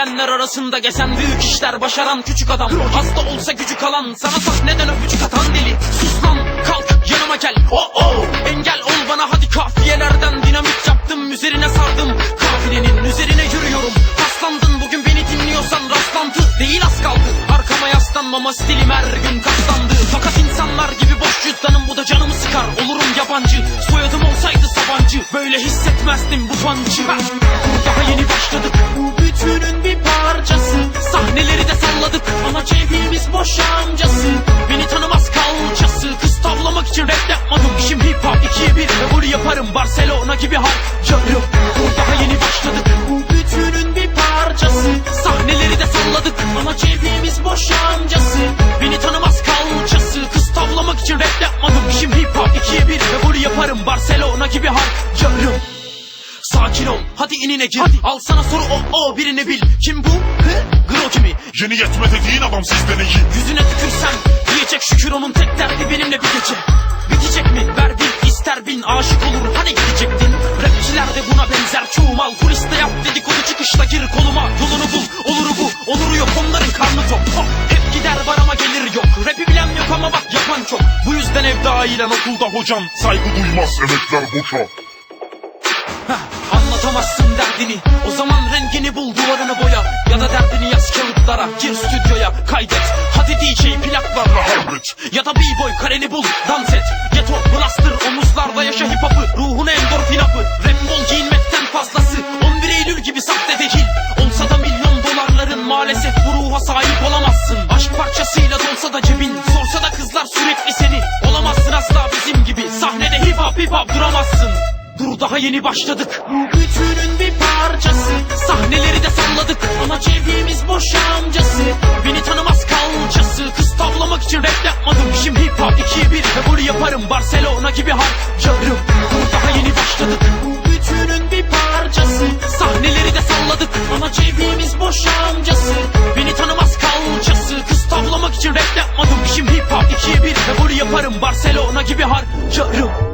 gelenler arasında gezen büyük işler başaran küçük adam. Hasta olsa gücü kalan sana sahneden öpücük atan deli? Sus lan kalk yanıma gel. Oh oh. Engel ol bana hadi kafiyelerden dinamit yaptım üzerine sardım. Kafilenin üzerine yürüyorum. Paslandın bugün beni dinliyorsan rastlantı. Değil az kaldı. Arkama yaslanmama stilim her gün katlandı Fakat insanlar gibi boş cüzdanım bu da canımı sıkar. Olurum yabancı soyadım olsaydı Sabancı. Böyle hissetmezdim bu pancı. Daha yeni amcası Beni tanımaz kalçası. Kız tavlamak için rap yapmadım İşim hip hop. İkiye bir ve bunu yaparım Barcelona gibi harcarım Daha yeni başladık bu bütünün bir parçası. Sahneleri de salladık ama cebimiz boş amcası. Beni tanımaz kalçası. Kız tavlamak için rap yapmadım İşim hip hop. İkiye bir ve bunu yaparım Barcelona gibi harcarım Sakin ol hadi inine gir. Al sana soru o o birini bil. Kim bu? Hı? Groki mi? Yeni yetme dediğin adam sizden iyi Yüzüne tükürsem diyecek şükür onun tek derdi benimle bir gece. Bitecek mi? Ver bil ister bin aşık olur. Hani gidecektin. Rapçiler de buna benzer. Çoğu mal Kuliste yap dedikodu çıkışla gir koluma Yolunu bul oluru bu. Onuru yok onların karnı tok. Hop, Hep gider var ama gelir yok. Rapi bilen yok ama bak yapan çok. Bu yüzden ev dahil okulda hocam. Saygı duymaz emekler boşa. Heh, Anlatamazsın derdini. O zaman rengini bul duvarını boya. Ya da derdini yaz kağıtlara Gir stüdyoya kaydet. Hadi DJ plaklarla hallet Ya da b-boy kareni bul dans et. Ghetto blaster omuzlarda yaşa hip hop'ı Ruhuna endorfin hapı Rap bol giyinmekten fazlası. 11 Eylül gibi sahte değil Olsa da milyon dolarların maalesef bu ruha sahip olamazsın. Aşk parçasıyla dolsa da cebin Sorsa da kızlar sürekli seni. Olamazsın asla bizim gibi. Sahnede hip hop hip hop duramazsın. Dur daha yeni başladık. Bu bütünün bir parçası. Sahneleri de salladık. Ama cebimiz boş amcası Beni tanımaz kalçası. Kız tavlamak için rap yapmadım. İşim hip hop ikiye bir. Ve bunu yaparım Barcelona gibi harcarım. Daha yeni başladık. Bu bütünün bir parçası. Sahneleri de salladık. Ama cebimiz boş amcası. Beni tanımaz kalçası. Kız tavlamak için rap yapmadım. İşim hip hop ikiye bir. Ve bunu yaparım Barcelona gibi harcarım